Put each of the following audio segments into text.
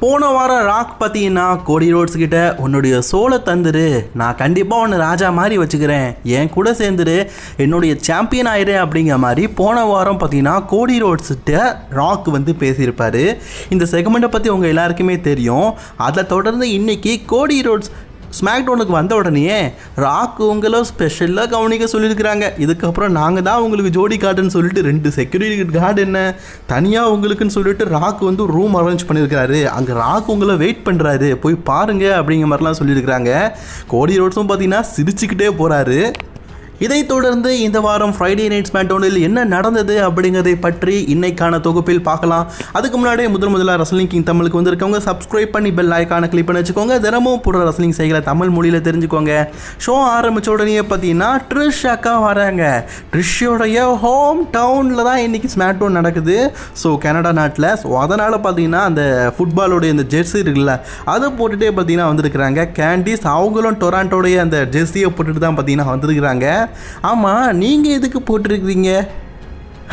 போன வாரம் ராக் பார்த்தீங்கன்னா கோடி ரோட்ஸ் கிட்ட உன்னுடைய சோலை தந்துரு. நான் கண்டிப்பாக உன்னை ராஜா மாதிரி வச்சுக்கிறேன். என் கூட சேர்ந்துரு. என்னுடைய சாம்பியன் ஆயிடு அப்படிங்கிற மாதிரி போன வாரம் பார்த்தீங்கன்னா கோடி ரோட்ஸ்கிட்ட ராக் வந்து பேசியிருப்பார். இந்த செக்மெண்ட்டை பற்றி உங்கள் எல்லாருக்குமே தெரியும். அதை தொடர்ந்து இன்னைக்கு கோடி ரோட்ஸ் ஸ்மாக்டவுனுக்கு வந்த உடனே ராக் உங்களை ஸ்பெஷலாக கவனிக்க சொல்லியிருக்கிறாங்க. இதுக்கப்புறம் நாங்கள் தான் உங்களுக்கு ஜோடி கார்டுன்னு சொல்லிட்டு ரெண்டு செக்யூரிட்டி கார்டு என்ன தனியாக உங்களுக்குன்னு சொல்லிட்டு ராக் வந்து ரூம் அரேஞ்ச் பண்ணியிருக்கிறாரு. அங்கே ராக் உங்களை வெயிட் பண்ணுறாரு போய் பாருங்க அப்படிங்கிற மாதிரிலாம் சொல்லியிருக்கிறாங்க. கோடி ரோட்ஸும் பார்த்தீங்கன்னா சிரிச்சுக்கிட்டே போகிறாரு இதைத் தொடர்ந்து இந்த வாரம் ஃப்ரைடே நைட் ஸ்மாக்டவுனில் என்ன நடந்தது அப்படிங்கிறதை பற்றி இன்னைக்கான தொகுப்பில் பார்க்கலாம். அதுக்கு முன்னாடியே முதல் முதலாக ரசலிங் கிங் தமிழுக்கு வந்திருக்கவங்க சப்ஸ்கிரைப் பண்ணி பெல் ஐக்கான கிளிக் பண்ணி வச்சுக்கோங்க. தினமும் புற ரசலிங் செய்கிற தமிழ் மொழியில் தெரிஞ்சுக்கோங்க. ஷோ ஆரம்பித்த உடனே பார்த்தீங்கன்னா ட்ரிஷ் அக்கா வராங்க. ட்ரிஷியோடைய ஹோம் டவுனில் தான் இன்னைக்கு ஸ்மாக்டவுன் நடக்குது. ஸோ கனடா நாட்டில். ஸோ அதனால் பார்த்தீங்கன்னா அந்த ஃபுட்பாலோடைய அந்த ஜெர்சி இருக்குல்ல அதை போட்டுகிட்டே பார்த்தீங்கன்னா வந்திருக்கிறாங்க. கேண்டிஸ் அவங்களும் டொராண்டோடைய அந்த ஜெர்சியை போட்டுட்டு தான் பார்த்தீங்கன்னா வந்திருக்கிறாங்க. ஆமாம் நீங்கள் எதுக்கு போட்டிருக்கிறீங்க?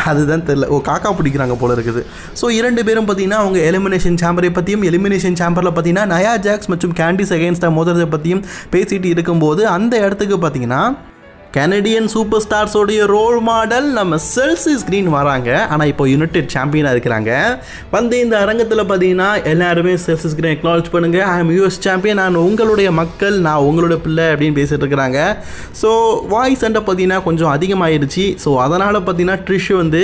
அதுதான் தெரில. ஓ காக்கா பிடிக்கிறாங்க போல இருக்குது. ஸோ இரண்டு பேரும் பார்த்தீங்கன்னா அவங்க எலிமினேஷன் சாம்பரை பற்றியும் எலிமினேஷன் சாம்பரில் பார்த்தீங்கன்னா நயா ஜாக்ஸ் மற்றும் கேண்டிஸ் அகேன்ஸ்டாக மோதுறதை பற்றியும் பேசிகிட்டு இருக்கும்போது அந்த இடத்துக்கு பார்த்தீங்கன்னா கனடியன் சூப்பர் ஸ்டார்ஸோடைய ரோல் மாடல் நம்ம செல்சி ஸ்க்ரீன் வராங்க. ஆனால் இப்போ யுனைடெட் சாம்பியனாக இருக்கிறாங்க. வந்து இந்த அரங்கத்தில் பார்த்தீங்கன்னா எல்லாருமே செல்சி ஸ்க்ரீன் அக்னாலஜ் பண்ணுங்கள் ஐ எம் யூஎஸ் சாம்பியன் நான் உங்களுடைய மக்கள் நான் உங்களோட பிள்ளை அப்படின்னு பேசிட்டு இருக்கிறாங்க. ஸோ வாய்ஸ் சண்டை பார்த்தீங்கன்னா கொஞ்சம் அதிகமாகிடுச்சு ஸோ அதனால் பார்த்தீங்கன்னா ட்ரிஷ் வந்து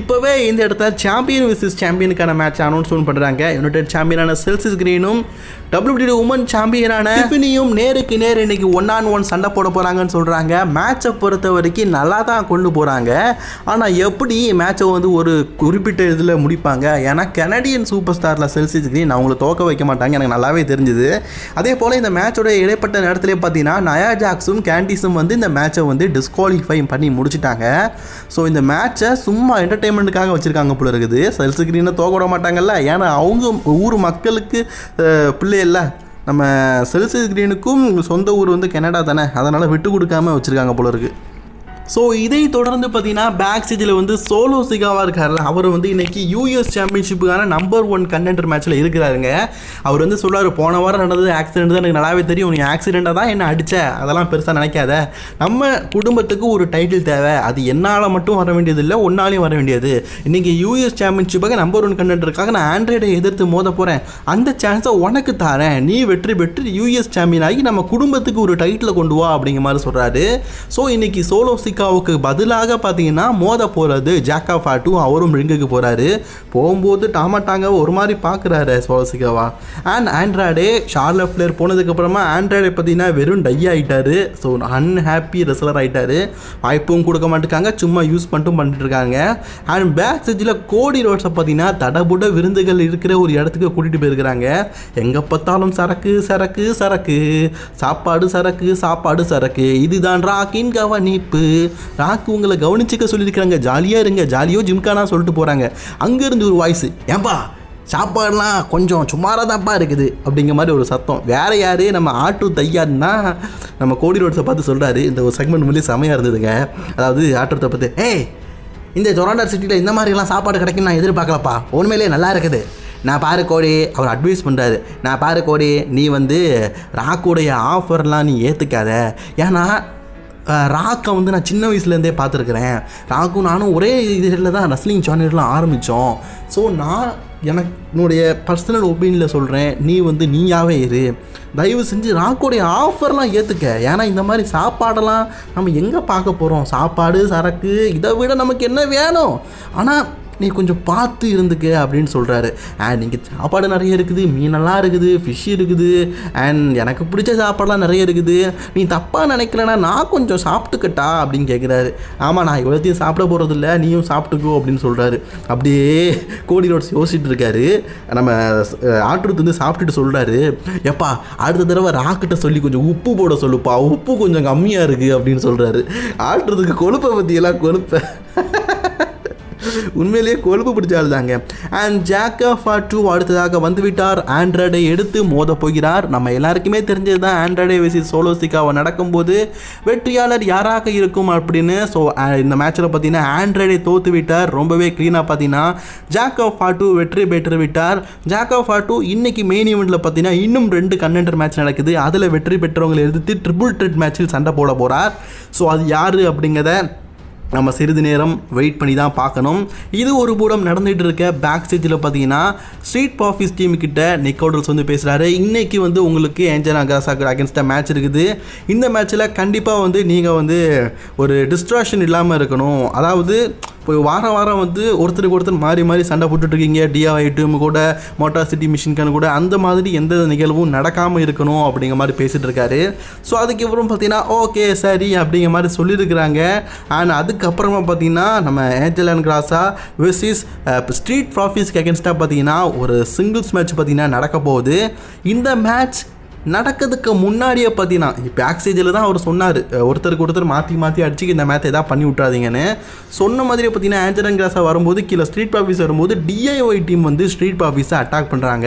இப்போவே இந்த இடத்துல சாம்பியன் விசஸ் சாம்பியனுக்கான மேட்ச் அனௌன்ஸ்மெண்ட் பண்ணுறாங்க யுனைடெட் சாம்பியனான செல்சி ஸ்க்ரீனும் டபிள்யூடி உமன் சாம்பியனான டிஃபினியும் நேருக்கு நேர் இன்னைக்கு ஒன் ஆன் ஒன் சண்டை போட போகிறாங்கன்னு சொல்கிறாங்க மேட்சை பொறுத்த வரைக்கும் நல்லா தான் கொண்டு போகிறாங்க ஆனால் எப்படி மேட்சை வந்து ஒரு குறிப்பிட்ட இதில் முடிப்பாங்க? ஏன்னா கனடியன் சூப்பர் ஸ்டாரில் செல்சி ஸ்க்ரீன் அவங்கள தோக்க வைக்க மாட்டாங்க. எனக்கு நல்லாவே தெரிஞ்சுது. அதே போல் இந்த மேட்சோட இடைப்பட்ட நேரத்தில் பார்த்தீங்கன்னா நயா ஜாக்ஸும் கேண்டிஸும் வந்து இந்த மேட்சை வந்து டிஸ்குவாலிஃபை பண்ணி முடிச்சிட்டாங்க. ஸோ இந்த மேட்சை சும்மா என்டர்டெயின்மெண்ட்டுக்காக வச்சுருக்காங்க போல இருக்குது. செல்சி ஸ்க்ரீனை தோக்க விட மாட்டாங்கல்ல. ஏன்னா அவங்க ஊர் மக்களுக்கு அஹ், நம்ம செல்சி கிரீனுக்கும் சொந்த ஊர் வந்து கனடா தானே. அதனால் விட்டு கொடுக்காம வச்சுருக்காங்க போல இருக்குது ஸோ இதை தொடர்ந்து பார்த்தீங்கன்னா பேக் ஸ்டேஜில் வந்து சோலோ சிகாவாக இருக்கார்ல அவர் வந்து இன்னைக்கு யூஎஸ் சாம்பியன்ஷிப்புக்கான நம்பர் ஒன் கண்டென்டர் மேட்ச்சில் இருக்கிறாருங்க. அவர் வந்து சொல்கிறார் போன வாரம் நடந்தது ஆக்சிடென்ட் தான் எனக்கு நல்லாவே தெரியும். நீ ஆக்சிடெண்ட்டாக தான் என்ன அடித்த அதெல்லாம் பெருசாக நினைக்காத. நம்ம குடும்பத்துக்கு ஒரு டைட்டில் தேவை. அது என்னால் மட்டும் வர வேண்டியது இல்லை ஒன்னாலையும் வர வேண்டியது. இன்னைக்கு யூஎஸ் சாம்பியன்ஷிப்பாக நம்பர் ஒன் கண்டென்டருக்காக நான் ஆண்ட்ராய்டை எதிர்த்து மோத போகிறேன் அந்த சான்ஸை உனக்கு தரேன். நீ வெற்றி பெற்று யூஎஸ் சாம்பியன் ஆகி நம்ம குடும்பத்துக்கு ஒரு டைட்டில் கொண்டு வா அப்படிங்கிற மாதிரி சொல்கிறாரு ஸோ இன்னைக்கு சோலோ சிக் சிக்காவுக்கு பதிலாக பார்த்தீங்கன்னா மோத போகிறது ஜாக்கா ஃபாட்டு. அவரும் ரிங்குக்கு போகிறாரு போகும்போது டாமாட்டாங்க ஒரு மாதிரி பார்க்குறாரு சோலோ அண்ட் ஆண்ட்ராய்டே ஷார்லட் போனதுக்கப்புறமா ஆண்ட்ராய்டை பார்த்தீங்கன்னா வெறும் டை ஆகிட்டாரு ஸோ அன்ஹாப்பி ரெஸ்லர் ஆகிட்டாரு வாய்ப்பும் கொடுக்க மாட்டேங்காங்க சும்மா யூஸ் பண்ணிட்டும் பண்ணிட்டுருக்காங்க அண்ட் பேக் ஸ்டேஜில் கோடி ரோட்ஸை பார்த்தீங்கன்னா தடபுட விருந்துகள் இருக்கிற ஒரு இடத்துக்கு கூட்டிகிட்டு போயிருக்கிறாங்க. எங்கே பார்த்தாலும் சரக்கு சரக்கு சரக்கு. சாப்பாடு சரக்கு சாப்பாடு சரக்கு. இதுதான் ராக்கின் கவனிப்பு. ராக்கு உங்களை கவனிச்சுக்க சொல்லியிருக்கிறாங்க. ஜாலியாக இருங்க. ஜாலியோ ஜிம்கானா சொல்லிட்டு போகிறாங்க அங்கேருந்து ஒரு வாய்ஸ் ஏன்பா சாப்பாடுலாம் கொஞ்சம் சுமாராக தான்ப்பா இருக்குது. அப்படிங்கிற மாதிரி ஒரு சத்தம். வேறு யார்? நம்ம ஆட்டு தையாருன்னா நம்ம கோடி ரோட்ஸை பார்த்து சொல்கிறாரு இந்த ஒரு செக்மெண்ட் மூலியம் செமையாக இருந்ததுங்க. அதாவது ஆட்டோத்தை பார்த்து ஏய் இந்த டொராண்டோ சிட்டியில் இந்த மாதிரிலாம் சாப்பாடு கிடைக்கும் நான் எதிர்பார்க்கலப்பா. உண்மையிலே நல்லா இருக்குது. நான் பாரு கோடி அவர் அட்வைஸ் பண்ணுறாரு நான் பாரு கோடி நீ வந்து ராக்குடைய ஆஃபர்லாம் நீ ஏற்றுக்காத ஏன்னா ராக்கை வந்து நான் சின்ன வயசுலேருந்தே பார்த்துருக்குறேன். ராக்கும் நானும் ஒரே இதில் தான் ரஸ்லிங் சேனல்லாம் ஆரம்பித்தோம் ஸோ நான் எனக்கு என்னுடைய பர்சனல் ஒப்பீனியில் சொல்கிறேன் நீ வந்து நீயாவே இரு. தயவு செஞ்சு ராக்கோடைய ஆஃபர்லாம் ஏற்றுக்க ஏன்னா இந்த மாதிரி சாப்பாடெல்லாம் நம்ம எங்கே பார்க்க போகிறோம் சாப்பாடு சரக்கு இதை விட நமக்கு என்ன வேணும்? ஆனால் நீ கொஞ்சம் பார்த்து இருந்துக்க அப்படின்னு சொல்கிறாரு அண்ட் இங்கே சாப்பாடு நிறைய இருக்குது மீனெல்லாம் இருக்குது ஃபிஷ் இருக்குது. அண்ட் எனக்கு பிடிச்ச சாப்பாடெலாம் நிறைய இருக்குது. நீ தப்பாக நினைக்கிறேன்னா நான் கொஞ்சம் சாப்பிட்டுக்கட்டா அப்படின்னு கேட்குறாரு ஆமாம் நான் இவ்வளோத்தையும் சாப்பிட போகிறதில்ல நீயும் சாப்பிட்டுக்கோ அப்படின்னு சொல்கிறாரு அப்படியே கோடி ரோட்ஸ் யோசிச்சுட்டு இருக்காரு. நம்ம ஆட்டுறது வந்து சாப்பிட்டுட்டு சொல்கிறாரு எப்பா அடுத்த தடவை ராக்கிட்ட சொல்லி கொஞ்சம் உப்பு போட சொல்லுப்பா உப்பு கொஞ்சம் கம்மியாக இருக்குது அப்படின்னு சொல்கிறாரு ஆட்டுறதுக்கு கொழுப்பை பற்றியெல்லாம் கொழுப்பை. உண்மையிலேயே கொழுப்பு பிடிச்சாள் தாங்க அண்ட் ஜாக்கா டூ அடுத்ததாக வந்துவிட்டார். ஆண்ட்ராய்டை எடுத்து மோத போகிறார். நம்ம எல்லாருக்குமே தெரிஞ்சது தான் ஆண்ட்ராய்டை விசி சோலோசிக்காவை நடக்கும்போது வெற்றியாளர் யாராக இருக்கும் அப்படின்னு ஸோ இந்த மேட்ச்சில் பார்த்தீங்கன்னா ஆண்ட்ராய்டை தோத்து விட்டார் ரொம்பவே க்ளீனாக பார்த்தீங்கன்னா ஜாக் ஆஃப் ஃபாட்டு வெற்றி பெற்று விட்டார் ஜாக் ஆஃப் ஃபாட்டு இன்னைக்கு மெயின் ஈவெண்ட்டில் பார்த்தீங்கன்னா இன்னும் ரெண்டு கண்டென்டர் மேட்ச் நடக்குது. அதில் வெற்றி பெற்றவங்களை எதிர்த்து ட்ரிபிள் ட்ரெட் மேட்ச்சில் சண்டை போட போகிறார் ஸோ அது யார் அப்படிங்கிறத நம்ம சிறிது நேரம் வெயிட் பண்ணி தான் பார்க்கணும். இது ஒரு பூடம் நடந்துகிட்டு இருக்க பேக் ஸ்டேஜில் பார்த்தீங்கன்னா ஸ்ட்ரீட் பாஃபிஸ் டீம் கிட்ட நிக்கோடல்ஸ் வந்து பேசுகிறாரு இன்றைக்கி வந்து உங்களுக்கு ஏஞ்சல் அகாசாக்கு அகேன்ஸ்டாக மேட்ச் இருக்குது. இந்த மேட்ச்சில் கண்டிப்பாக வந்து நீங்கள் வந்து ஒரு டிஸ்ட்ராக்ஷன் இல்லாமல் இருக்கணும். அதாவது இப்போ வாரம் வாரம் வந்து ஒருத்தருக்கு ஒருத்தர் மாறி மாறி சண்டை போட்டுட்ருக்கீங்க டிஆர்ஐ டீம் கூட மோட்டார் சிட்டி மிஷின்கான கூட அந்த மாதிரி எந்த நிகழ்வும் நடக்காமல் இருக்கணும் அப்படிங்கிற மாதிரி பேசிகிட்டு இருக்காரு ஸோ அதுக்கப்புறம் பார்த்தீங்கன்னா ஓகே சரி அப்படிங்கிற மாதிரி சொல்லியிருக்கிறாங்க அண்ட் அதுக்கப்புறமா பார்த்தீங்கன்னா நம்ம ஏஞ்சல் அண்ட் கிராஸா வெர்சஸ் ஸ்ட்ரீட் ப்ராஃபிஸ்க்கு அகேன்ஸ்டாக பார்த்தீங்கன்னா ஒரு சிங்கிள்ஸ் மேட்ச் பார்த்தீங்கன்னா நடக்க போகுது. இந்த மேட்ச் நடக்கிறதுக்கு முன்னாடியே பார்த்தீங்கன்னா பேக் தான் அவர் சொன்னார். ஒருத்தருக்கு ஒருத்தர் மாற்றி மாற்றி அடிச்சு இந்த மேத்தை எதாவது பண்ணி விட்றாதீங்கன்னு சொன்ன மாதிரியே பார்த்தீங்கன்னா ஆஞ்சரன் கிராஸாக வரும்போது கீழே ஸ்ட்ரீட் ஆஃபீஸ் வரும்போது டிஐஒய் டீம் வந்து ஸ்ட்ரீட் ஆஃபீஸை அட்டாக் பண்ணுறாங்க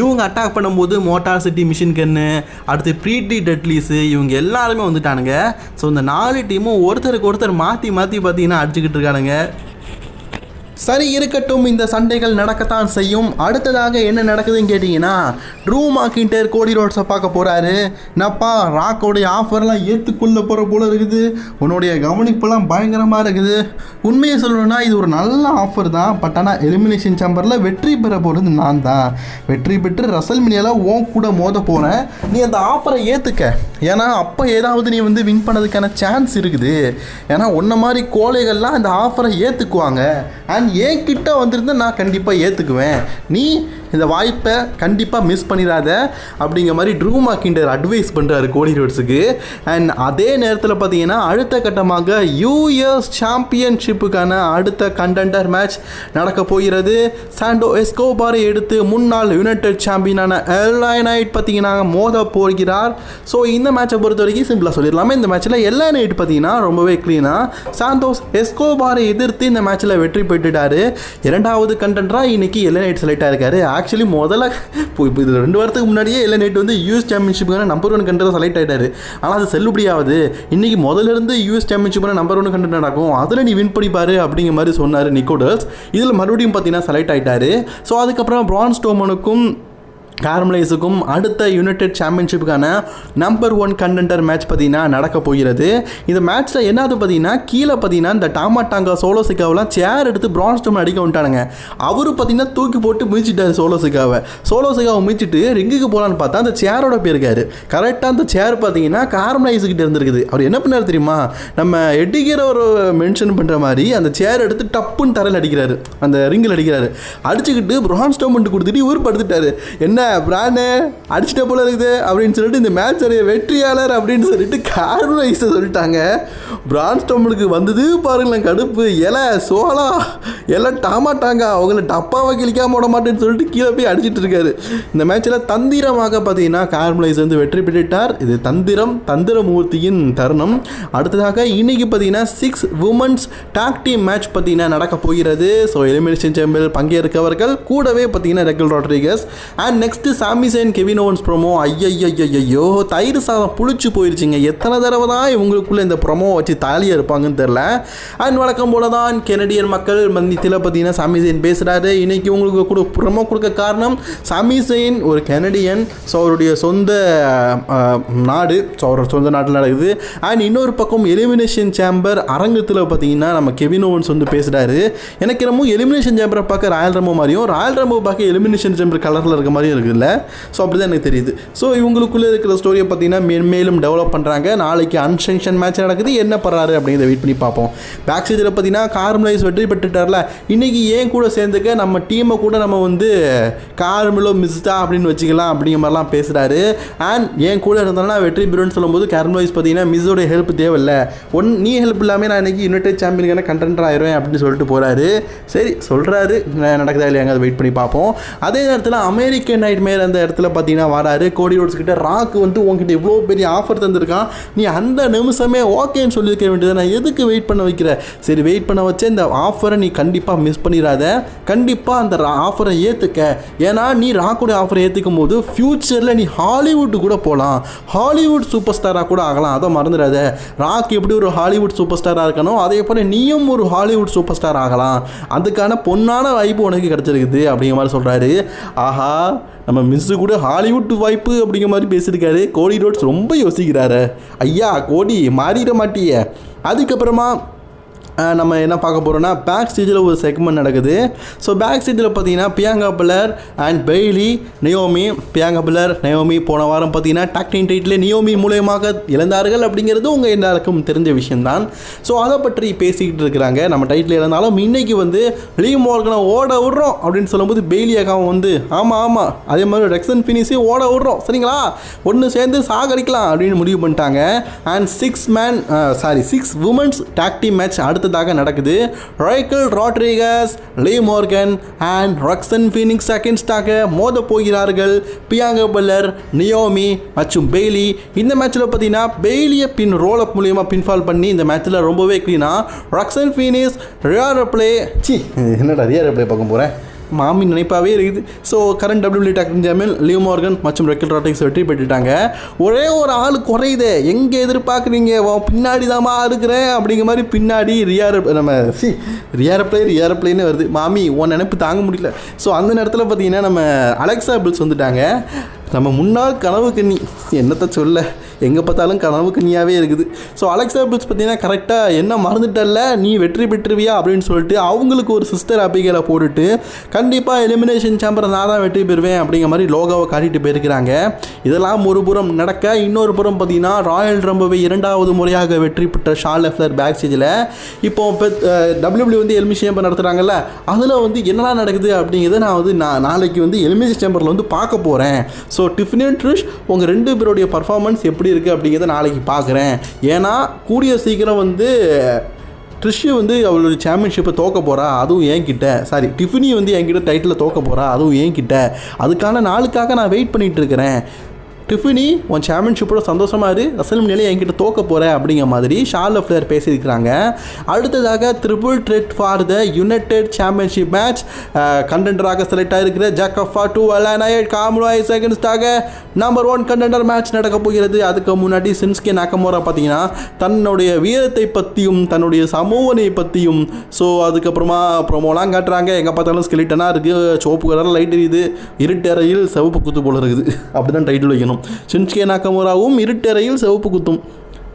இவங்க அட்டாக் பண்ணும்போது மோட்டார் சிட்டி மிஷின் கன்னு அடுத்து ப்ரீடி டெட்லீஸு இவங்க எல்லாருமே வந்துட்டானுங்க. ஸோ இந்த நாலு டீமும் ஒருத்தருக்கு ஒருத்தர் மாற்றி மாற்றி பார்த்தீங்கன்னா அடிச்சுக்கிட்டு இருக்கானுங்க. சரி இருக்கட்டும் இந்த சண்டைகள் நடக்கத்தான் செய்யும். அடுத்ததாக என்ன நடக்குதுன்னு கேட்டிங்கன்னா ட்ரூ மாக்கின்டர் கோடி ரோட்ஸை பார்க்க போகிறாரு என்னப்பா ராக்கோடைய ஆஃபர்லாம் ஏற்றுக்கொள்ள போகிற போல இருக்குது. உன்னுடைய கவனிப்புலாம் பயங்கரமாக இருக்குது. உண்மையை சொல்லணும்னா இது ஒரு நல்ல ஆஃபர் தான். பட் ஆனால் எலிமினேஷன் சேம்பரில் வெற்றி பெற போகிறது நான் தான். வெற்றி பெற்று ரசல் மினியெல்லாம் உன் கூட மோத போகிறேன் நீ அந்த ஆஃபரை ஏற்றுக்க ஏன்னா அப்போ ஏதாவது நீ வந்து வின் பண்ணதுக்கான சான்ஸ் இருக்குது. ஏன்னா உன்ன மாதிரி கோழைகள்லாம் அந்த ஆஃபரை ஏற்றுக்குவாங்க அண்ட் ஏன் கிட்ட வந்திருந்தா நான் கண்டிப்பாக ஏற்றுக்குவேன் நீ இந்த வாய்ப்பை கண்டிப்பாக மிஸ் பண்ணிடாத. அப்படிங்கிற மாதிரி ட்ரூ மாக்கிண்டர் அட்வைஸ் பண்ணுறாரு கோடி ரோட்ஸுக்கு. அண்ட் அதே நேரத்தில் பார்த்தீங்கன்னா அடுத்த கட்டமாக யூஎஸ் சாம்பியன்ஷிப்புக்கான அடுத்த கண்டெண்டர் மேட்ச் நடக்க போகிறது. சாண்டோ எஸ்கோபாரை எடுத்து முன்னாள் யுனைடெட் சாம்பியனான எல்ஐ நைட் பார்த்தீங்கன்னா மோத போகிறார். ஸோ இந்த மேட்சை பொறுத்த வரைக்கும் சிம்பிளாக சொல்லிடலாமே. இந்த மேட்ச்சில் எல்லா நைட் பார்த்தீங்கன்னா ரொம்பவே க்ளீனாக சாந்தோஸ் எஸ்கோபாரை எதிர்த்து இந்த மேட்ச்சில் வெற்றி பெற்றுட்டாரு. இரண்டாவது கண்டென்டராக இன்னைக்கு எல்ஐ நைட் செலக்ட் ஆயிருக்காரு. ஆக்சுவலி முதல்ல இப்போ இது ரெண்டு வாரத்துக்கு முன்னாடியே எல்ஐ வந்து யூஎஸ் சாம்பியன்ஷிப்புக்கான நம்பர் ஒன் கண்டென்டர் செலக்ட் ஆகிட்டாரு ஆனால் அது செல்லுபடியாவது. இன்னைக்கு முதல்ல இருந்து யூஎஸ் சாம்பியன்ஷிப்பான நம்பர் ஒன் கண்டென்ட் நடக்கும் அதில் நீ வின் பண்ணிப்பாரு அப்படிங்கிற மாதிரி சொன்னார் நிக்கோடல்ஸ் இதில் மறுபடியும் பார்த்தீங்கன்னா செலக்ட் ஆகிட்டாரு ஸோ அதுக்கப்புறம் பிரான்ஸ் ஸ்டோமனுக்கும் கார்மலைஸுக்கும் அடுத்த யுனைடெட் சாம்பியன்ஷிப்புக்கான நம்பர் ஒன் கண்டெண்டர் மேட்ச் பார்த்தீங்கன்னா நடக்க போகிறது. இந்த மேட்ச்சில் என்னது பார்த்தீங்கன்னா கீழே பார்த்தீங்கன்னா இந்த டாமாட்டாங்க சோலோ சிக்காவெலாம் சேர் எடுத்து பிரான்ஸ் டோம் அடிக்க வந்துட்டானுங்க. அவரு பார்த்தீங்கன்னா தூக்கி போட்டு மிதிச்சிட்டாரு சோலோ சிக்காவை மிதிச்சிட்டு ரிங்குக்கு போகலான்னு பார்த்தா அந்த சேரோட போயிருக்காரு. கரெக்டாக அந்த சேர் பார்த்தீங்கன்னா கார்மலைஸுக்கிட்ட இருந்திருக்குது. அவர் என்ன பண்ணார் தெரியுமா? நம்ம எட்டிக்கிற ஒரு மென்ஷன் பண்ணுற மாதிரி அந்த சேர் எடுத்து டப்புன்னு தரையில் அடிக்கிறாரு. அந்த ரிங்கில் அடிக்கிறாரு. அடிச்சுக்கிட்டு பிரான்ஸ் டோமெண்ட் கொடுத்துட்டு இவர் படுத்துட்டாரு. என்ன பிராண்டு அடிச்சிட்ட போல இருக்குது அப்படின்னு சொல்லிட்டு இந்த மேட்ச் உடைய வெற்றியாளர் அப்படின்னு சொல்லிட்டு கார்மலைஸை சொல்லிட்டாங்க. பிரான்ஸ் வந்தது பாருங்களேன் கடுப்பு இலை சோளா எல்லாம் டாமாட்டாங்க. அவங்கள டப்பாவை கிழிக்காம விட மாட்டேன்னு சொல்லிட்டு கீழே போய் அடிச்சிட்டு இருக்காரு. இந்த மேட்ச்சில் தந்திரமாக பார்த்தீங்கன்னா கார்மலைஸ் வந்து வெற்றி பெற்றுட்டார் இது தந்திரம் தந்திரமூர்த்தியின் தருணம். அடுத்ததாக இன்னைக்கு பார்த்தீங்கன்னா six women's tag team match பார்த்தீங்கன்னா நடக்க போகிறது. ஸோ எலிமினேஷன் சேம்பில் பங்கேற்கவர்கள் கூடவே பார்த்தீங்கன்னா ரெகுல் ராட்ரிகஸ் அண்ட் நெக்ஸ்ட் சாமி சேன் கெவின் ஓவன்ஸ் ப்ரொமோ ஐயோ தயிர் சாதம் புளிச்சு போயிருச்சுங்க. எத்தனை தடவை தான் இவங்களுக்குள்ள இந்த ப்ரோமோ வச்சு தாலியாக இருப்பாங்கன்னு தெரில அண்ட் வழக்கம் போல தான் கெனடியன் மக்கள் மந்தியத்தில் பார்த்தீங்கன்னா சாமி சேன் பேசுகிறாரு இன்றைக்கி உங்களுக்கு கொடு ப்ரொமோ கொடுக்க காரணம் சாமி சேன் ஒரு கெனடியன் ஸோ அவருடைய சொந்த நாடு ஸோ அவரோட சொந்த நாட்டில் நடக்குது. அண்ட் இன்னொரு பக்கம் எலிமினேஷன் சேம்பர் அரங்கத்தில் பார்த்தீங்கன்னா நம்ம கெவின் ஓவன்ஸ் வந்து பேசுகிறாரு எனக்கு என்னமோ எலிமினேஷன் சேம்பரை பார்க்க ராயல் ரம்போ மாதிரியும் ராயல் ரம்போ பார்க்க எலிமினேஷன் சேம்பர் கலரில் இருக்க மாதிரியும் இருக்குல்ல ஸோ அப்படி தான் எனக்கு தெரியுது. ஸோ இவங்களுக்குள்ளே இருக்கிற ஸ்டோரியை பார்த்தீங்கன்னா மென்மேலும் டெவலப் பண்ணுறாங்க நாளைக்கு அன்சென்ஷன் மேட்ச் நடக்குது. என்ன பண்ணுறாரு அப்படிங்கிறத வெயிட் பண்ணி பார்ப்போம். பேக் ஸ்டேஜில் பார்த்தீங்கன்னா கார்மலைஸ் வெற்றி பெற்றுட்டார்ல. இன்னைக்கு ஏன் கூட சேர்ந்துக்க நம்ம டீமை கூட நம்ம வந்து கார்மிலோ மிஸ்டா அப்படின்னு வச்சுக்கலாம் அப்படிங்கிற மாதிரிலாம் பேசுகிறாரு அண்ட் ஏன் கூட இருந்தாலும் வெற்றி பெறுன்னு சொல்லும்போது கார்மலைஸ் பார்த்தீங்கன்னா மிஸ்ஸோட ஹெல்ப் தேவையில்ல. ஒன் நீ ஹெல்ப் இல்லாமல் நான் இன்றைக்கி யுனைடெட் சாம்பியனுக்கான கண்டென்டர் ஆயிடுவேன் அப்படின்னு சொல்லிட்டு போகிறாரு சரி சொல்கிறாரு நடக்குதா இல்லையாங்க அதை வெயிட் பண்ணி பார்ப்போம். அதே நேரத்தில் அமெரிக்கன் நைட் நைட் மேர் அந்த இடத்துல பார்த்தீங்கன்னா வராரு. கோடி ரோட்ஸ் கிட்ட ராக் வந்து உங்ககிட்ட இவ்வளோ பெரிய ஆஃபர் தந்திருக்கான். நீ அந்த நிமிஷமே ஓகேன்னு சொல்லியிருக்க வேண்டியது நான் எதுக்கு வெயிட் பண்ண வைக்கிற? சரி வெயிட் பண்ண வச்ச இந்த ஆஃபரை நீ கண்டிப்பாக மிஸ் பண்ணிடாத கண்டிப்பாக அந்த ஆஃபரை ஏற்றுக்க ஏன்னா நீ ராக்கோட ஆஃபரை ஏற்றுக்கும் போது ஃப்யூச்சரில் நீ ஹாலிவுட் கூட போகலாம் ஹாலிவுட் சூப்பர் ஸ்டாராக கூட ஆகலாம். அதை மறந்துடாத. ராக் எப்படி ஒரு ஹாலிவுட் சூப்பர் ஸ்டாராக இருக்கணும் அதே போல் நீயும் ஒரு ஹாலிவுட் சூப்பர் ஸ்டார் ஆகலாம். அதுக்கான பொன்னான வாய்ப்பு உனக்கு கிடச்சிருக்குது அப்படிங்கிற மாதிரி சொல்கிறாரு ஆஹா நம்ம மிஸ்ஸு கூட ஹாலிவுட் வாய்ப்பு அப்படிங்கிற மாதிரி பேசியிருக்காரு. கோடி ரோட்ஸ் ரொம்ப யோசிக்கிறாரு. ஐயா கோடி மாறிட மாட்டியே. அதுக்கப்புறமா நம்ம என்ன பார்க்க போகிறோம்னா பேக் ஸ்டேஜில் ஒரு செக்மெண்ட் நடக்குது. ஸோ பேக் ஸ்டேஜில் பார்த்தீங்கன்னா Bianca Belair and Bayley Naomi Bianca Belair Naomi போன வாரம் பார்த்தீங்கன்னா டாக்டின் டைட்டில் நியோமி மூலயமாக இழந்தார்கள் அப்படிங்கிறது உங்கள் எல்லாருக்கும் தெரிஞ்ச விஷயம்தான். ஸோ அதை பற்றி பேசிக்கிட்டு இருக்கிறாங்க. நம்ம டைட்டில் இழந்தாலும் இன்னைக்கு வந்து லீ மோர்கனை ஓட விடுறோம் அப்படின்னு சொல்லும்போது பெய்லி அக்காவும் வந்து ஆமாம் ஆமாம் அதே மாதிரி ரெக்ஸன் ஃபினிஷே ஓட விடுறோம். சரிங்களா? ஒன்று சேர்ந்து சாகரிக்கலாம் அப்படின்னு முடிவு பண்ணிட்டாங்க. And six man sorry six women's tag team match அடுத்த அடுத்ததாக நடக்குது. Raquel Rodriguez Liv Morgan and Roxanne Phoenix அகேன்ஸ்டாக மோத போகிறார்கள். பியாங்க பல்லர் நியோமி மற்றும் பெய்லி இந்த மேட்ச்சில் பார்த்தீங்கன்னா பெய்லியை பின் ரோல் அப் மூலியமாக பின்ஃபால் பண்ணி இந்த மேட்ச்சில் ரொம்பவே க்ளீனாக ரக்ஸன் ஃபீனிக்ஸ் ரியார் ரப்ளே சி என்னடா ரியார் ரப்ளே பார்க்க போகிறேன் மாமி நினைப்பாவே இருக்குது. ஸோ கரண்ட் டபிள்யூ டாக்டர் ஜாமில் லிவ் மார்கன் மற்றும் ரெக்கல் ராட்டிக்ஸ் வெற்றி பெற்றுட்டாங்க. ஒரே ஒரு ஆள் குறையுதே. எங்கே எதிர்பார்க்குறீங்க? உன் பின்னாடி தாமா இருக்கிறேன். அப்படிங்கிற மாதிரி பின்னாடி ரியார் நம்ம சி ரியார் பிளே ரியார் பிளேன்னு வருது. மாமி உன் நினைப்பு தாங்க முடியல. ஸோ அந்த நேரத்தில் பார்த்தீங்கன்னா நம்ம அலெக்சா பில்ஸ் வந்துட்டாங்க. நம்ம முன்னாள் கனவு கண்ணி என்னத்தை சொல்ல? எங்கே பார்த்தாலும் கனவு கண்ணியாகவே இருக்குது. ஸோ அலெக்சா பில்ஸ் பார்த்தீங்கன்னா கரெக்டாக என்ன மறந்துட்டல்ல நீ வெற்றி பெற்றுவியா அப்படின்னு சொல்லிட்டு அவங்களுக்கு ஒரு சிஸ்டர் அப்பிகளை போட்டுட்டு கண்டிப்பாக எலிமினேஷன் சாம்பரை நான் தான் வெற்றி பெறுவேன் அப்படிங்கிற மாதிரி லோகாவை காட்டிட்டு போயிருக்கிறாங்க. இதெல்லாம் ஒரு புறம் நடக்க இன்னொரு புறம் பார்த்தீங்கன்னா ராயல் ரம்பவை இரண்டாவது முறையாக வெற்றி பெற்ற ஷால் லெஃப்லர் பேக் ஸ்டேஜில் இப்போ டபிள்யூபிள்யூ வந்து எலிமினேஷன் சேம்பர் நடத்துகிறாங்கல்ல அதில் வந்து என்னெல்லாம் நடக்குது அப்படிங்கிறத நான் வந்து நான் நாளைக்கு வந்து எலிமினேஷன் சேம்பரில் வந்து பார்க்க போகிறேன் ஸோ டிஃபினி அண்ட் ட்ரிஷ் உங்கள் ரெண்டு பேருடைய பர்ஃபார்மன்ஸ் எப்படி இருக்குது அப்படிங்கிறத நாளைக்கு பார்க்குறேன் ஏன்னா கூடிய சீக்கிரம் வந்து ட்ரிஷ்ஷு வந்து அவளுடைய சாம்பியன்ஷிப்பை தோக்க போகிறா அதுவும் என்கிட்ட. சாரி டிஃபினி வந்து என்கிட்ட டைட்டில் தோக்க போகிறா அதுவும் என்கிட்ட. அதுக்கான நாளுக்காக நான் வெயிட் பண்ணிகிட்டு இருக்கிறேன். டிஃபினி உன் சாம்பியன்ஷிப்போட சந்தோஷமாக இரு. அசல் நிலையை என்கிட்ட தோக்க போகிற அப்படிங்கிற மாதிரி ஷார்ல ஃப்ளேர் பேசியிருக்கிறாங்க. அடுத்ததாக triple threat for the united championship match கண்டெண்டராக select ஆகிருக்கிற ஜக்கஃபா டூ அலானயட் காமுலாய் செகண்ட்ஸ்டாக நம்பர் ஒன் கண்டெண்டர் மேட்ச் நடக்க போகிறது. அதுக்கு முன்னாடி சின்ஸ்கே நாக்கமோரா பார்த்தீங்கன்னா தன்னுடைய வீரத்தை பற்றியும் தன்னுடைய சமூகனை பற்றியும் ஸோ அதுக்கப்புறமா ப்ரொமோலாம் காட்டுறாங்க. எங்கே பார்த்தாலும் ஸ்கெலிட்டனாக இருக்குது சிவப்பு கலர் லைட் எரியுது. இருட்டறையில் சிவப்பு குத்து போல இருக்குது. அப்படி தான் டைட்டில் வைக்கணும். சின்ஸ்கே நாக்கமுராவும் இருட்டறையில் சிவப்பு குத்தும்.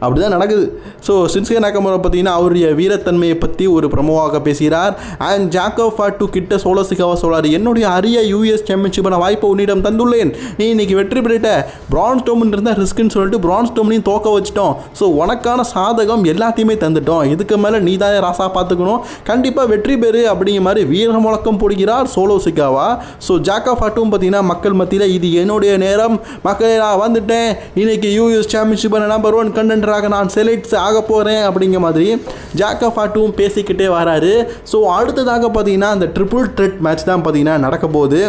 அப்படி தான் நடக்குது. ஸோ சின்ஸ்கே நாக்கமோரா பார்த்தீங்கன்னா அவருடைய வீரத்தன்மையை பற்றி ஒரு பிரமோவாக பேசுகிறார். அண்ட் ஜாக்கோ ஃபாட்டு கிட்ட சோலசிக்காவா சொல்கிறார் என்னுடைய அரிய யூஎஸ் சாம்பியன்ஷிப்பான வாய்ப்பை உன்னிடம் தந்துள்ளேன். நீ இன்னைக்கு வெற்றி பெற்றுட்ட. பிரான்ஸ் டோமன் இருந்தால் ரிஸ்க்குன்னு சொல்லிட்டு பிரான்ஸ் டோமனையும் தோக்க வச்சிட்டோம். ஸோ உனக்கான சாதகம் எல்லாத்தையுமே தந்துட்டோம். இதுக்கு மேலே நீ தான் ராசா பார்த்துக்கணும். கண்டிப்பாக வெற்றி பெறு அப்படிங்கிற மாதிரி வீர முழக்கம் போடுகிறார் சோலோ சிக்காவா ஸோ ஜாக்கோ ஃபாட்டும் பார்த்தீங்கன்னா மக்கள் மத்தியில் இது என்னுடைய நேரம். மக்களே நான் வந்துட்டேன். இன்னைக்கு யூஎஸ் சாம்பியன்ஷிப்பான நம்பர் ஒன் கண்டென்டராக நான் செலக்ட் ஆக போகிறேன் அப்படிங்கிற மாதிரி ஜாக்கா ஃபாட்டும் பேசிக்கிட்டே வராரு. ஸோ அடுத்ததாக பார்த்தீங்கன்னா அந்த ட்ரிபிள் ட்ரெட் மேட்ச் தான் பார்த்தீங்கன்னா நடக்க போகுது.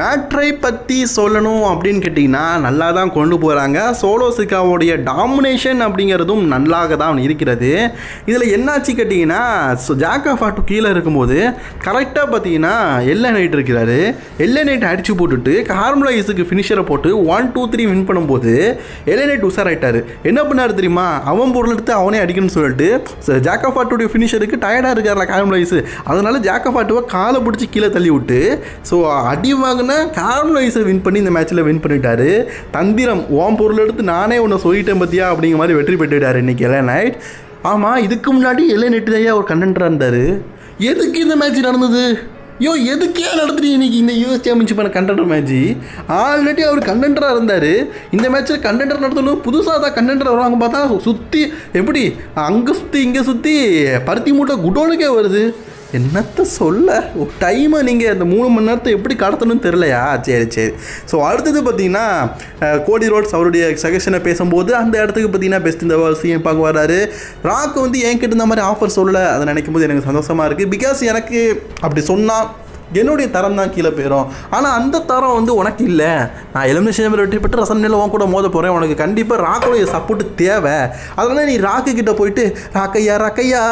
மேட்ரை பற்றி சொல்லணும் அப்படின்னு கேட்டிங்கன்னா நல்லா தான் கொண்டு போகிறாங்க சோலோ சிக்காவோடைய டாமினேஷன் அப்படிங்கிறதும் நல்லாக தான் இருக்கிறது. இதில் என்னாச்சு கேட்டிங்கன்னா ஸோ ஜாக்கா ஃபாட்டு கீழே இருக்கும்போது கரெக்டாக பார்த்தீங்கன்னா எல்லை நைட் இருக்கிறாரு. எல்லை நைட் அடித்து போட்டுட்டு கார்மலைஸுக்கு ஃபினிஷரை போட்டு ஒன் டூ த்ரீ வின் பண்ணும்போது எல்லை நைட் உஷாராயிட்டாரு என்ன பண்ணார் தெரியுமா? அவன் பொருள் எடுத்து அவனே அடிக்கணும்னு சொல்லிட்டு ஜாக்கா ஃபாட்டுடைய ஃபினிஷருக்கு டயர்டாக இருக்கார்ல கார்மலைஸ். அதனால ஜாக்கா ஃபாட்டுவை காலை பிடிச்சி கீழே தள்ளி விட்டு ஸோ அடிவாக வாங்கின கார்மலைஸை வின் பண்ணி இந்த மேட்ச்சில் வின் பண்ணிட்டாரு. தந்திரம் ஓம் பொருள் எடுத்து நானே உன்னை சொல்லிட்டேன் பத்தியா? அப்படிங்கிற மாதிரி வெற்றி பெற்றுட்டார் இன்னைக்கு எல்லாம் நைட் ஆமாம் இதுக்கு முன்னாடி எல்லை நெட்டுதையா ஒரு கண்டென்டராக இருந்தார். எதுக்கு இந்த மேட்ச் நடந்தது? ஐயோ எதுக்கே நடத்துறீங்க இன்னைக்கு இந்த யூஎஸ் சாம்பியன்ஷிப்பான கண்டென்டர் மேட்ச் ஆல்ரெடி அவர் கண்டென்டராக இருந்தார். இந்த மேட்ச்சில் கண்டென்டர் நடத்தணும். புதுசாக தான் கண்டென்டர் வருவாங்க பார்த்தா சுற்றி எப்படி? அங்கே சுற்றி இங்கே சுற்றி பருத்தி மூட்டை குடோனுக்கே வருது. என்னத்த சொல்ல? ஒரு டைமை நீங்கள் அந்த மூணு மணி நேரத்தை எப்படி கடத்தணும்னு தெரிலையா சரி சரி. ஸோ அடுத்தது பார்த்தீங்கன்னா கோடி ரோட்ஸ் அவருடைய சஜஷனை பேசும்போது அந்த இடத்துக்கு பார்த்தீங்கன்னா பெஸ்ட் இந்த சிஎம் பார்க்க வர்றாரு ராக் வந்து என்கிட்ட இந்த மாதிரி ஆஃபர் சொல்லலை. அதை நினைக்கும் போது எனக்கு சந்தோஷமாக இருக்குது பிகாஸ் எனக்கு அப்படி சொன்னால் என்னுடைய தரம் தான் கீழே போயிடும் ஆனால் அந்த தரம் வந்து உனக்கு இல்லை. நான் எலிமினேஷன் வெற்றி பெற்று ரசனில் உன் கூட மோத போகிறேன் உனக்கு கண்டிப்பாக ராக்கோடைய சப்போர்ட் தேவை. அதனால நீ ராக்கு கிட்ட போயிட்டு ராக்கையா ராக்கையா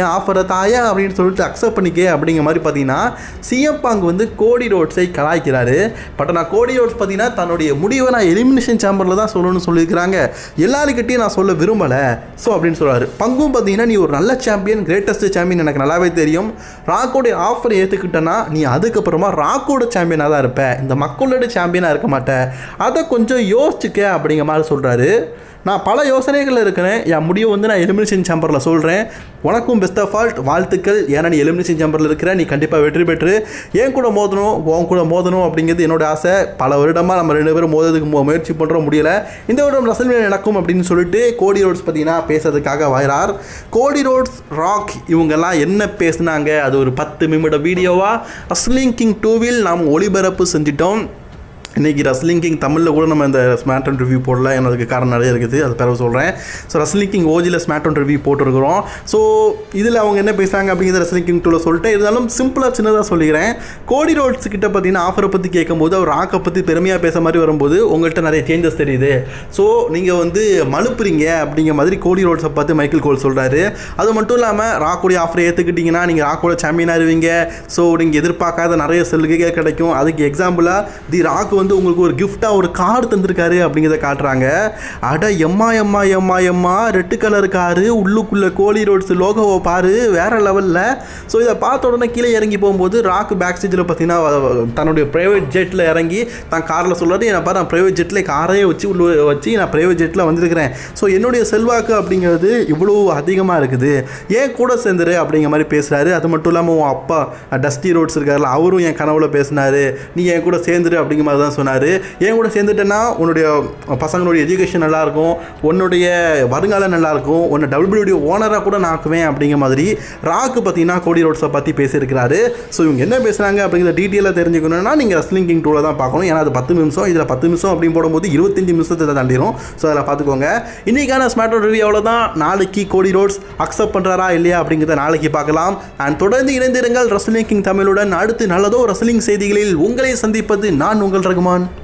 என் ஆஃபரை தாயா? அப்படின்னு சொல்லிட்டு அக்செப்ட் பண்ணிக்க. அப்படிங்கிற மாதிரி பார்த்தீங்கன்னா சிஎம் பாங் வந்து கோடி ரோட்ஸை கலாய்க்கிறாரு. பட் நான் கோடி ரோட்ஸ் பார்த்தீங்கன்னா தன்னுடைய முடிவை நான் எலிமினேஷன் சேம்பரில் தான் சொல்லணும்னு சொல்லியிருக்கிறாங்க. எல்லாருக்கிட்டையும் நான் சொல்ல விரும்பலை. ஸோ அப்படின்னு சொல்கிறாரு பங்கும் பார்த்தீங்கன்னா நீ ஒரு நல்ல சாம்பியன் கிரேட்டஸ்ட் சாம்பியன் எனக்கு நல்லாவே தெரியும். ராக்கோடைய ஆஃபர் நீ அதுக்கப்புறமா ராக்கோட சாம்பியனாக தான் இருப்ப. இந்த மக்களோட சாம்பியனாக இருக்க மாட்டேன் அதை கொஞ்சம் யோசிச்சுக்க அப்படிங்கிற மாதிரி சொல்கிறாரு நான் பல யோசனைகள் இருக்கிறேன். என் முடிவு வந்து நான் எலிமினேஷன் சேம்பரில் சொல்கிறேன் உனக்கும் பெஸ்ட் ஆஃப் ஆல்ட் வாழ்த்துக்கள். ஏன்னா நீ எலிமினேஷன் சேம்பரில் இருக்கிற நீ கண்டிப்பாக வெற்றி பெற்று என் கூட மோதணும் உன் கூட மோதணும் அப்படிங்கிறது என்னோட ஆசை. பல வருடமாக நம்ம ரெண்டு பேரும் மோததுக்கு முயற்சி பண்ணுறோம் முடியலை. இந்த வருடம் ரசல் நடக்கும் அப்படின்னு சொல்லிட்டு கோடி ரோட்ஸ் பார்த்தீங்கன்னா பேசுறதுக்காக வாயிறார் கோடி ரோட்ஸ் ராக் இவங்கெல்லாம் என்ன பேசுனாங்க? அது ஒரு பத்து நிமிட வீடியோவாக ரஸ்லிங் கிங் டூவில் நாம் ஒளிபரப்பு செஞ்சிட்டோம். இன்றைக்கி ரஸ்லிங் கிங் தமிழில் கூட நம்ம இந்த ஸ்மார்ட் அண்ட் ரிவ்யூ போடல. ஏன்னா அதுக்கு காரணம் நிறைய இருக்குது. அது பிறகு சொல்கிறேன் ஸோ ரஸ்லிங் கிங் ஓஜியில் ஸ்மார்ட் அண்ட் ரிவ்யூ போட்டிருக்கிறோம். ஸோ இதில் அவங்க என்ன பேசுகிறாங்க அப்படிங்கிறத ரஸ்லிங் கிங் டூவில் சொல்லிட்டு இருந்தாலும் சிம்பிளாக சின்னதாக சொல்லிக்கிறேன். கோடி ரோட்ஸ் கிட்ட பார்த்தீங்கன்னா ஆஃபரை பற்றி கேட்கும்போது அவர் ராக்கை பற்றி பெருமையாக பேச மாதிரி வரும்போது உங்கள்கிட்ட நிறைய சேஞ்சஸ் தெரியுது. ஸோ நீங்கள் வந்து மலுப்புறீங்க அப்படிங்கிற மாதிரி கோடி ரோட்ஸை பார்த்து மைக்கேல் கோல் சொல்கிறாரு அது மட்டும் இல்லாமல் ராக்குடைய ஆஃபரை ஏற்றுக்கிட்டிங்கன்னா நீங்கள் ராக்கோட சாம்பியனாக இருவீங்க ஸோ நீங்கள் எதிர்பார்க்காத நிறைய செல்லுகே கிடைக்கும். அதுக்கு எக்ஸாம்பிளாக தி ராக் வந்து உங்களுக்கு ஒரு கிஃப்டாக ஒரு கார்டு தந்திருக்காரு அப்படிங்கிறத காட்டுறாங்க. அட எம்மா எம்மா எம்மா எம்மா ரெட்டு கலர் காரு உள்ளுக்குள்ளே கோலி ரோட்ஸ் லோகோவை பாரு வேற லெவலில் ஸோ இதை பார்த்த உடனே கீழே இறங்கி போகும்போது ராக் பேக் ஸ்டேஜில் பார்த்தீங்கன்னா தன்னுடைய ப்ரைவேட் ஜெட்டில் இறங்கி தான் காரில் சொல்கிறாரு நான் பாரு நான் ப்ரைவேட் ஜெட்டில் காரையே வச்சு உள்ள வச்சு நான் ப்ரைவேட் ஜெட்டில் வந்திருக்கிறேன். ஸோ என்னுடைய செல்வாக்கு அப்படிங்கிறது இவ்வளோ அதிகமாக இருக்குது. ஏன் கூட சேர்ந்துரு அப்படிங்கிற மாதிரி பேசுகிறாரு அது மட்டும் இல்லாமல் உன் அப்பா டஸ்டி ரோட்ஸ் இருக்கார்ல அவரும் என் கனவுல பேசினாரு. நீ என் கூட சேர்ந்துரு அப்படிங்கிற மாதிரி தான் சொன்னார். என் கூட சேர்ந்துட்டேன்னா உன்னுடைய பசங்களுடைய எஜுகேஷன் நல்லாயிருக்கும் உன்னுடைய வருங்காலம் நல்லாயிருக்கும் உன்னை டபிள்யூபிள்யூடி ஓனராக கூட நான் ஆக்குவேன் அப்படிங்கிற மாதிரி ராக்கு பார்த்தீங்கன்னா கோடி ரோட்ஸை பற்றி பேசியிருக்கிறாரு. ஸோ இவங்க என்ன பேசுகிறாங்க அப்படிங்கிற டீட்டெயிலாக தெரிஞ்சுக்கணும்னா நீங்கள் ரஸ்லிங் கிங் டூவில் தான் பார்க்கணும். ஏன்னா அது பத்து நிமிஷம் இதில் பத்து நிமிஷம் அப்படின்னு போடும்போது இருபத்தஞ்சு நிமிஷத்தை தாண்டிடும் ஸோ அதில் பார்த்துக்கோங்க. இன்றைக்கான ஸ்மார்ட் ரிவ்யூ அவ்வளோதான் நாளைக்கு கோடி ரோட்ஸ் அக்செப்ட் பண்ணுறாரா இல்லையா அப்படிங்கிறத நாளைக்கு பார்க்கலாம். அண்ட் தொடர்ந்து இணைந்திருங்கள். ரஸ்லிங் கிங் தமிழுடன் அடுத்து நல்லதோ ரஸ்லிங் செய்திகளில் உங்களை சந்திப்பது நான் உங்கள் Pokemon